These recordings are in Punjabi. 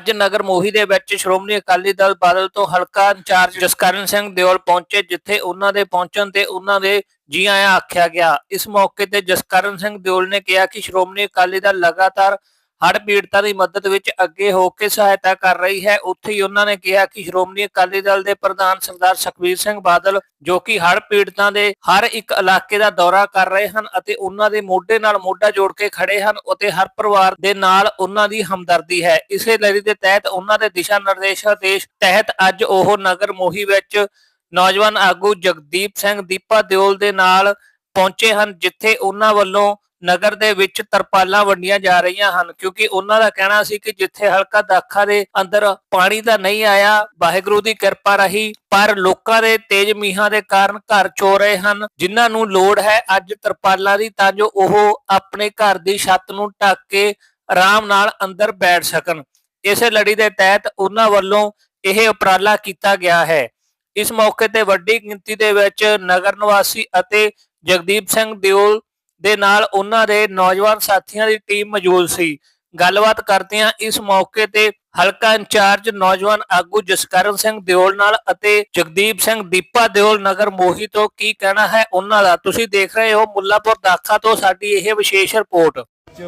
ਅੱਜ ਨਗਰ ਮੋਹੀ ਦੇ ਵਿੱਚ ਸ਼੍ਰੋਮਣੀ ਅਕਾਲੀ ਦਲ ਬਾਦਲ ਤੋਂ ਹਲਕਾ ਇੰਚਾਰਜ ਜਸਕਰਨ ਸਿੰਘ ਦਿਓਲ ਪਹੁੰਚੇ, ਜਿੱਥੇ ਉਹਨਾਂ ਦੇ ਪਹੁੰਚਣ ਤੇ ਉਹਨਾਂ ਦੇ ਜੀ ਆਇਆਂ ਆਖਿਆ ਗਿਆ। ਇਸ ਮੌਕੇ ਤੇ ਜਸਕਰਨ ਸਿੰਘ ਦਿਓਲ ਨੇ ਕਿਹਾ ਕਿ ਸ਼੍ਰੋਮਣੀ ਅਕਾਲੀ ਦਲ ਲਗਾਤਾਰ ਹੜ੍ਹ ਪੀੜਤਾਂ ਦੀ ਮਦਦ ਵਿੱਚ ਅੱਗੇ ਹੋ ਕੇ ਸਹਾਇਤਾ ਕਰ ਰਹੀ ਹੈ। ਉੱਥੇ ਹੀ ਉਹਨਾਂ ਨੇ ਕਿਹਾ ਕਿ ਸ਼੍ਰੋਮਣੀ ਅਕਾਲੀ ਦਲ ਦੇ ਪ੍ਰਧਾਨ ਸਰਦਾਰ ਸੁਖਬੀਰ ਸਿੰਘ ਬਾਦਲ, ਜੋ ਕਿ ਹੜ੍ਹ ਪੀੜਤਾਂ ਦੇ ਹਰ ਇੱਕ ਇਲਾਕੇ ਦਾ ਦੌਰਾ ਕਰ ਰਹੇ ਹਨ ਅਤੇ ਉਹਨਾਂ ਦੇ ਮੋਢੇ ਨਾਲ ਮੋਢਾ ਜੋੜ ਕੇ ਖੜੇ ਹਨ ਅਤੇ ਹਰ ਪਰਿਵਾਰ ਦੇ ਨਾਲ ਉਹਨਾਂ ਦੀ ਹਮਦਰਦੀ ਹੈ। ਇਸੇ ਲੜੀ ਦੇ ਤਹਿਤ ਉਹਨਾਂ ਦੇ ਦਿਸ਼ਾ ਨਿਰਦੇਸ਼ਾਂ ਦੇ ਤਹਿਤ ਅੱਜ ਉਹ ਨਗਰ ਮੋਹੀ ਵਿੱਚ ਨੌਜਵਾਨ ਆਗੂ ਜਗਦੀਪ ਸਿੰਘ ਦੀਪਾ ਦਿਓਲ ਦੇ ਨਾਲ ਪਹੁੰਚੇ ਹਨ, ਜਿੱਥੇ ਉਹਨਾਂ ਵੱਲੋਂ ਨਗਰ ਦੇ ਵਿੱਚ ਤਰਪਾਲਾਂ ਵੰਡੀਆਂ ਜਾ ਰਹੀਆਂ ਹਨ, ਕਿਉਂਕਿ ਉਹਨਾਂ ਦਾ ਕਹਿਣਾ ਸੀ ਕਿ ਜਿੱਥੇ ਹਲਕਾ ਦਾਖਾ ਦੇ ਅੰਦਰ ਪਾਣੀ ਤਾਂ ਨਹੀਂ ਆਇਆ, ਵਾਹਿਗੁਰੂ ਦੀ ਕਿਰਪਾ ਰਹੀ, ਪਰ ਲੋਕਾਂ ਦੇ ਤੇਜ਼ ਮੀਂਹਾਂ ਦੇ ਕਾਰਨ ਘਰ ਚੋ ਰਹੇ ਹਨ। ਜਿਨ੍ਹਾਂ ਨੂੰ ਲੋੜ ਹੈ ਅੱਜ ਤਰਪਾਲਾਂ ਦੀ, ਤਾਂ ਜੋ ਉਹ ਆਪਣੇ ਘਰ ਦੀ ਛੱਤ ਨੂੰ ਢੱਕ ਕੇ ਆਰਾਮ ਨਾਲ ਅੰਦਰ ਬੈਠ ਸਕਣ। ਇਸੇ ਲੜੀ ਦੇ ਤਹਿਤ ਉਹਨਾਂ ਵੱਲੋਂ ਇਹ ਉਪਰਾਲਾ ਕੀਤਾ ਗਿਆ ਹੈ। ਇਸ ਮੌਕੇ ਤੇ ਵੱਡੀ ਗਿਣਤੀ ਦੇ ਵਿੱਚ ਨਗਰ ਨਿਵਾਸੀ ਅਤੇ ਜਗਦੀਪ ਸਿੰਘ ਦਿਓਲ ਦੇ ਨਾਲ ਉਹਨਾਂ ਦੇ ਨੌਜਵਾਨ ਸਾਥੀਆਂ ਦੀ ਟੀਮ ਮੌਜੂਦ ਸੀ। ਗੱਲਬਾਤ ਕਰਦਿਆਂ ਇਸ ਮੌਕੇ ਤੇ ਹਲਕਾ ਇੰਚਾਰਜ ਨੌਜਵਾਨ ਆਗੂ ਜਸਕਰਨ ਸਿੰਘ ਦਿਓਲ ਨਾਲ ਅਤੇ ਜਗਦੀਪ ਸਿੰਘ ਦੀਪਾ ਦਿਓਲ ਨਗਰ ਮੋਹੀ ਤੋਂ ਕੀ ਕਹਿਣਾ ਹੈ ਉਹਨਾਂ ਦਾ? ਤੁਸੀਂ ਦੇਖ ਰਹੇ ਹੋ ਮੁੱਲਾਪੁਰ ਦਾਖਾ ਤੋਂ ਸਾਡੀ ਇਹ ਵਿਸ਼ੇਸ਼ ਰਿਪੋਰਟ। ਚ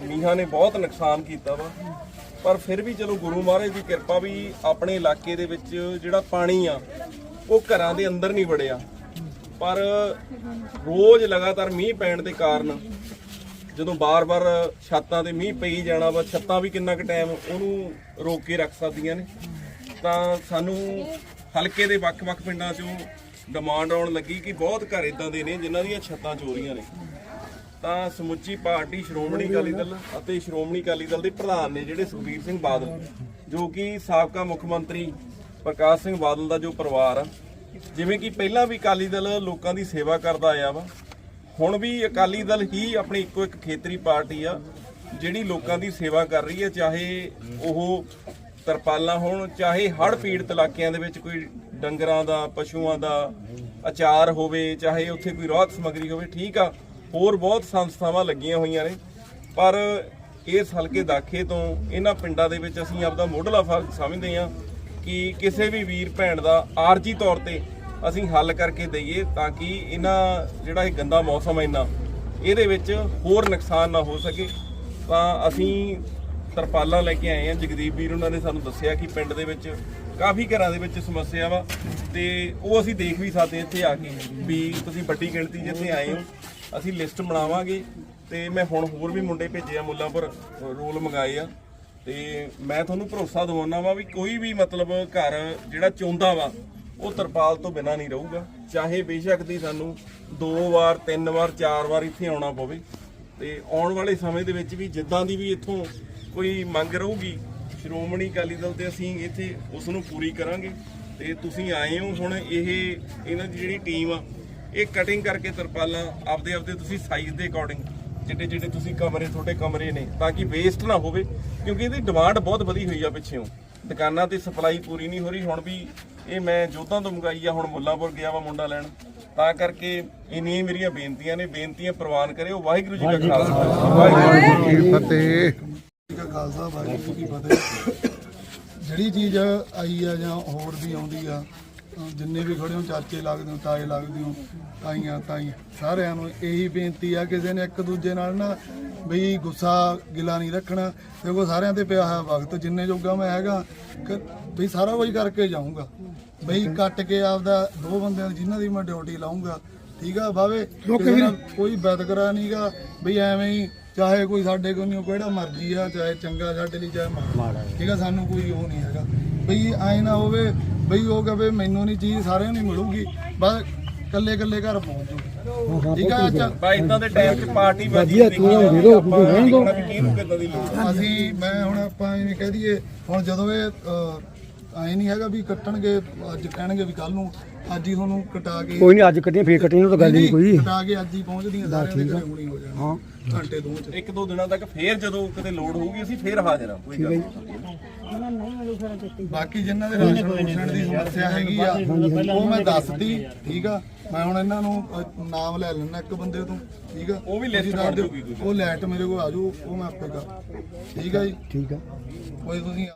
ਮੀਂਹਾਂ ਨੇ ਬਹੁਤ ਨੁਕਸਾਨ ਕੀਤਾ ਵਾ, ਪਰ ਫਿਰ ਵੀ ਚਲੋ ਗੁਰੂ ਮਹਾਰਾਜ ਦੀ ਕਿਰਪਾ ਵੀ ਆਪਣੇ ਇਲਾਕੇ ਦੇ ਵਿੱਚ ਜਿਹੜਾ ਪਾਣੀ ਆ, ਉਹ ਘਰਾਂ ਦੇ ਅੰਦਰ ਨਹੀਂ ਵੜਿਆ। ਪਰ ਰੋਜ਼ ਲਗਾਤਾਰ ਮੀਂਹ ਪੈਣ ਦੇ ਕਾਰਨ ਜਦੋਂ ਬਾਰ-ਬਾਰ ਛੱਤਾਂ ਤੇ ਮੀਂਹ ਪਈ ਜਾਣਾ ਵਾ, ਛੱਤਾਂ ਵੀ ਕਿੰਨਾ ਕੁ ਟਾਈਮ ਉਹਨੂੰ ਰੋਕ ਕੇ ਰੱਖ ਸਕਦੀਆਂ ਨੇ। ਤਾਂ ਸਾਨੂੰ ਹਲਕੇ ਦੇ ਵੱਖ-ਵੱਖ ਪਿੰਡਾਂ 'ਚੋਂ ਡਿਮਾਂਡ ਆਉਣ ਲੱਗੀ ਕਿ ਬਹੁਤ ਘਰ ਇਦਾਂ ਦੇ ਨੇ ਜਿਨ੍ਹਾਂ ਦੀਆਂ ਛੱਤਾਂ ਚੋਰੀਆਂ ਨੇ। ਤਾਂ ਸਮੁੱਚੀ ਪਾਰਟੀ ਸ਼੍ਰੋਮਣੀ ਅਕਾਲੀ ਦਲ ਅਤੇ ਸ਼੍ਰੋਮਣੀ ਅਕਾਲੀ ਦਲ ਦੇ ਪ੍ਰਧਾਨ ਨੇ ਜਿਹੜੇ ਸੁਖਬੀਰ ਸਿੰਘ ਬਾਦਲ, ਜੋ ਕਿ ਸਾਬਕਾ ਮੁੱਖ ਮੰਤਰੀ ਪ੍ਰਕਾਸ਼ ਸਿੰਘ ਬਾਦਲ ਦਾ ਜੋ ਪਰਿਵਾਰ ਆ ਜਿਵੇਂ ਕਿ ਪਹਿਲਾਂ ਵੀ ਅਕਾਲੀ ਦਲ ਲੋਕਾਂ ਦੀ ਸੇਵਾ ਕਰਦਾ ਆਇਆ ਵਾ, ਹੁਣ ਵੀ ਅਕਾਲੀ ਦਲ ਹੀ ਆਪਣੀ ਇੱਕੋ ਇੱਕ ਖੇਤਰੀ ਪਾਰਟੀ ਆ, ਜਿਹੜੀ ਲੋਕਾਂ ਦੀ ਸੇਵਾ ਕਰ ਰਹੀ ਹੈ, ਚਾਹੇ ਉਹ ਤਰਪਾਲਾਂ ਹੋਣ, ਚਾਹੇ ਹੜ੍ਹ ਪੀੜਤ ਇਲਾਕਿਆਂ ਦੇ ਵਿੱਚ ਕੋਈ ਡੰਗਰਾਂ ਦਾ, ਪਸ਼ੂਆਂ ਦਾ ਅਚਾਰ ਹੋਵੇ, ਚਾਹੇ ਉੱਥੇ ਕੋਈ ਰਾਹਤ ਸਮੱਗਰੀ ਹੋਵੇ, ਠੀਕ ਆ, ਹੋਰ ਬਹੁਤ ਸੰਸਥਾਵਾਂ ਲੱਗੀਆਂ ਹੋਈਆਂ ਨੇ, ਪਰ ਇਸ ਹਲਕੇ ਦਾਖੇ ਤੋਂ ਇਹਨਾਂ ਪਿੰਡਾਂ ਦੇ ਵਿੱਚ ਅਸੀਂ ਆਪਦਾ ਮੋਢਲਾ ਫਰਜ਼ ਸਮਝਦੇ ਹਾਂ ਕਿ ਕਿਸੇ ਵੀ ਵੀਰ ਭੈਣ ਦਾ ਆਰਜੀ ਤੌਰ ਤੇ ਅਸੀਂ ਹੱਲ ਕਰਕੇ ਦਈਏ ਤਾਂ ਕਿ ਇਹਨਾਂ ਜਿਹੜਾ ਇਹ ਗੰਦਾ ਮੌਸਮ ਹੈ ਇਹਨਾਂ ਇਹਦੇ ਵਿੱਚ ਹੋਰ ਨੁਕਸਾਨ ਨਾ ਹੋ ਸਕੇ। ਤਾਂ ਅਸੀਂ ਤਰਪਾਲਾਂ ਲੈ ਕੇ ਆਏ ਹਾਂ। ਜਗਦੀਪ ਵੀਰ ਉਹਨਾਂ ਨੇ ਸਾਨੂੰ ਦੱਸਿਆ ਕਿ ਪਿੰਡ ਦੇ ਵਿੱਚ ਕਾਫੀ ਘਰਾਂ ਦੇ ਵਿੱਚ ਸਮੱਸਿਆ ਵਾ ਤੇ ਉਹ ਅਸੀਂ ਦੇਖ ਵੀ ਸਕਦੇ ਇੱਥੇ ਆ ਕੇ ਵੀ ਤੁਸੀਂ ਵੱਡੀ ਗਿਣਤੀ ਜਿੱਥੇ ਆਏ ਹੋ, ਅਸੀਂ ਲਿਸਟ ਬਣਾਵਾਂਗੇ ਤੇ ਮੈਂ ਹੁਣ ਹੋਰ ਵੀ ਮੁੰਡੇ ਭੇਜੇ ਆ ਮੁੱਲਾਂਪੁਰ, ਰੋਲ ਮੰਗਾਏ ਆ। ਤੇ ਮੈਂ ਤੁਹਾਨੂੰ ਭਰੋਸਾ ਦਿਵਾਉਣਾ ਵਾ ਵੀ ਕੋਈ ਵੀ ਮਤਲਬ ਘਰ ਜਿਹੜਾ ਚੋਂਦਾ ਵਾ ਉਹ ਤਰਪਾਲ ਤੋਂ ਬਿਨਾ ਨਹੀਂ ਰਹੂਗਾ। ਚਾਹੇ ਬੇਸ਼ੱਕ ਦੀ ਸਾਨੂੰ ਦੋ ਵਾਰ, ਤਿੰਨ ਵਾਰ, ਚਾਰ ਵਾਰ ਇੱਥੇ ਆਉਣਾ ਪਵੇ। ਤੇ ਆਉਣ ਵਾਲੇ ਸਮੇਂ ਦੇ ਵਿੱਚ ਵੀ ਜਿੱਦਾਂ ਦੀ ਵੀ ਇੱਥੋਂ ਕੋਈ ਮੰਗ ਰਹੂਗੀ, ਸ਼੍ਰੋਮਣੀ ਅਕਾਲੀ ਦਲ ਤੇ ਅਸੀਂ ਇੱਥੇ ਉਸ ਨੂੰ ਪੂਰੀ ਕਰਾਂਗੇ। ਤੇ ਤੁਸੀਂ ਆਏ ਹੋ ਹੁਣ ਇਹ, ਇਹਨਾਂ ਦੀ ਜਿਹੜੀ ਟੀਮ ਆ, ਇਹ ਕਟਿੰਗ ਕਰਕੇ ਤਰਪਾਲਾਂ ਆਪਦੇ ਆਪਦੇ ਤੁਸੀਂ ਸਾਈਜ਼ ਦੇ ਅਕੋਰਡਿੰਗ ਜਿਹੜੇ ਜਿਹੜੇ ਤੁਸੀਂ ਕਮਰੇ, ਤੁਹਾਡੇ ਕਮਰੇ ਨੇ, ਤਾਂ ਕਿ ਵੇਸਟ ਨਾ ਹੋਵੇ। ਕਿਉਂਕਿ ਇਹਦੀ ਡਿਮਾਂਡ ਬਹੁਤ ਵਧੀ ਹੋਈ ਆ ਪਿੱਛੇੋਂ। ਦੁਕਾਨਾਂ ਤੇ ਸਪਲਾਈ ਪੂਰੀ ਨਹੀਂ ਹੋ ਰਹੀ, ਹੁਣ ਵੀ ਇਹ ਮੈਂ ਜੋਤਾਂ ਤੋਂ ਮੰਗਾਈ ਆ ਹੁਣ ਮੁੱਲਾਂਪੁਰ ਗਿਆ ਵਾ ਮੁੰਡਾ ਲੈਣ। ਤਾਂ ਕਰਕੇ ਇੰਨੀਆਂ ਹੀ ਮੇਰੀਆਂ ਬੇਨਤੀਆਂ ਨੇ ਬੇਨਤੀਆਂ ਪ੍ਰਵਾਨ ਕਰਿਓ। ਵਾਹਿਗੁਰੂ ਜੀ ਕਾ ਖਾਲਸਾ। ਵਾਹਿਗੁਰੂ ਜੀ ਕੀ ਫਤਿਹ। ਜੀ ਕਾ ਖਾਲਸਾ ਵਾਹਿਗੁਰੂ ਜੀ ਕੀ ਫਤਿਹ। ਜਿਹੜੀ ਚੀਜ਼ ਆਈ ਆ ਜਾਂ ਹੋਰ ਵੀ ਆਉਂਦੀ ਆ ਜਿੰਨੇ ਵੀ ਖੜੇ ਹੋ ਚਾਚੇ ਲੱਗਦੇ ਹੋ ਤਾਏ ਲੱਗਦੇ ਹੋ ਤਾਈਆਂ ਤਾਈ ਸਾਰਿਆਂ ਨੂੰ ਇਹੀ ਬੇਨਤੀ ਆ ਕਿਸੇ ਨੇ ਇੱਕ ਦੂਜੇ ਨਾਲ ਨਾ ਬਈ ਗੁੱਸਾ ਗਿਲਾ ਨਹੀਂ ਰੱਖਣਾ। ਦੇਖੋ ਸਾਰਿਆਂ ਤੇ ਪਿਆ ਹੋਇਆ ਵਕਤ ਜਿੰਨੇ ਜੋਗਾ ਮੈਂ ਹੈਗਾ ਕਿ ਬਈ ਸਾਰਾ ਕੁਝ ਕਰਕੇ ਜਾਊਂਗਾ। ਬਈ ਕੱਟ ਕੇ ਆਪਦਾ ਦੋ ਬੰਦਿਆਂ ਦੀ ਜਿਨ੍ਹਾਂ ਦੀ ਮੈਂ ਡਿਊਟੀ ਲਾਉਂਗਾ ਠੀਕ ਆ ਬਾਵੇ? ਕਿਸੇ ਨਾਲ ਕੋਈ ਬਦਕਰਾ ਨਹੀਂਗਾ ਬਈ ਐਵੇਂ ਹੀ ਚਾਹੇ ਕੋਈ ਸਾਡੇ ਕੋਲ ਨਹੀਂ ਕਿਹੜਾ ਮਰਜ਼ੀ ਆ ਚਾਹੇ ਚੰਗਾ ਸਾਡੇ ਲਈ ਚਾਹੇ ਮਾੜਾ। ਠੀਕ ਆ ਸਾਨੂੰ ਕੋਈ ਉਹ ਨਹੀਂ ਹੈਗਾ। ਬਈ ਐ ਨਾ ਹੋਵੇ ਬਈ ਉਹ ਕਹੇ ਮੈਨੂੰ ਨਹੀਂ ਚੀਜ਼ ਸਾਰਿਆਂ ਨੂੰ ਹੀ ਮਿਲੂਗੀ। ਬਸ ਕੱਲੇ ਕੱਲੇ ਘਰ ਪਹੁੰਚ ਜੂ ਠੀਕ ਆ ਅੱਛਾ। ਬਾ ਇਦਾਂ ਦੇ ਟਾਈਮ 'ਚ ਪਾਰਟੀ ਵਧੀਆ ਤੂੰ ਦੇ ਦੋ ਕਿਹਨੂੰ ਕਿੱਦਾਂ ਦੀ ਲੋੜ। ਅਸੀਂ ਮੈਂ ਹੁਣ ਆਪਾਂ ਐਵੇਂ ਕਹਿ ਦਈਏ ਹੁਣ ਜਦੋਂ ਇਹ ਅਹ, ਐ ਨਹੀਂ ਹੈਗਾ ਵੀ ਕੱਟਣਗੇ ਅੱਜ ਕਹਿਣਗੇ ਵੀ ਕੱਲ ਨੂੰ ਅੱਜ ਹੀ ਤੁਹਾਨੂੰ ਕਟਾ ਕੇ ਕੋਈ ਨਹੀਂ ਅੱਜ ਕੱਟੀਆਂ ਫੇਰ ਕੱਟੀਆਂ ਉਹ ਤਾਂ ਗੱਲ ਹੀ ਨਹੀਂ ਕੋਈ। ਕਟਾ ਕੇ ਅੱਜ ਹੀ ਪਹੁੰਚਦੀਆਂ ਸਾਰਿਆਂ ਦੇ ਘਰੇ ਹੁਣੀ ਹੋ ਜਾਣਾ। ਹਾਂ। ਘੰਟੇ ਦੋ ਚ। ਇੱਕ ਦੋ ਦਿਨਾਂ ਤੱਕ ਫੇਰ ਜਦੋਂ ਕਿਤੇ ਲੋੜ ਹੋਊਗੀ ਅਸੀਂ ਫੇਰ ਹਾਜ਼ਰ ਆ ਕੋਈ ਗੱਲ ਨਹੀਂ। ਬਾਕੀ ਜਿਨ੍ਹਾਂ ਦੇ ਰਾਸ਼ਨ ਰੂਸ਼ਨ ਦੀ ਸਮੱਸਿਆ ਹੈਗੀ ਆ ਉਹ ਮੈਂ ਦੱਸਦੀ ਠੀਕ ਆ? ਮੈਂ ਹੁਣ ਇਹਨਾਂ ਨੂੰ ਨਾਮ ਲੈ ਲੈਣਾ ਇੱਕ ਬੰਦੇ ਤੋਂ ਠੀਕ ਆ? ਉਹ ਵੀ list ਬਣ ਦਿਓ। ਜਾਊਗੀ ਕੋਈ। ਉਹ ਲੈਟ ਮੇਰੇ ਕੋਲ ਆ ਜਾਊ ਉਹ ਮੈਂ ਆਪੇ ਕਰ ਠੀਕ ਆ ਜੀ? ਠੀਕ ਆ। ਕੋਈ ਤੁਸੀਂ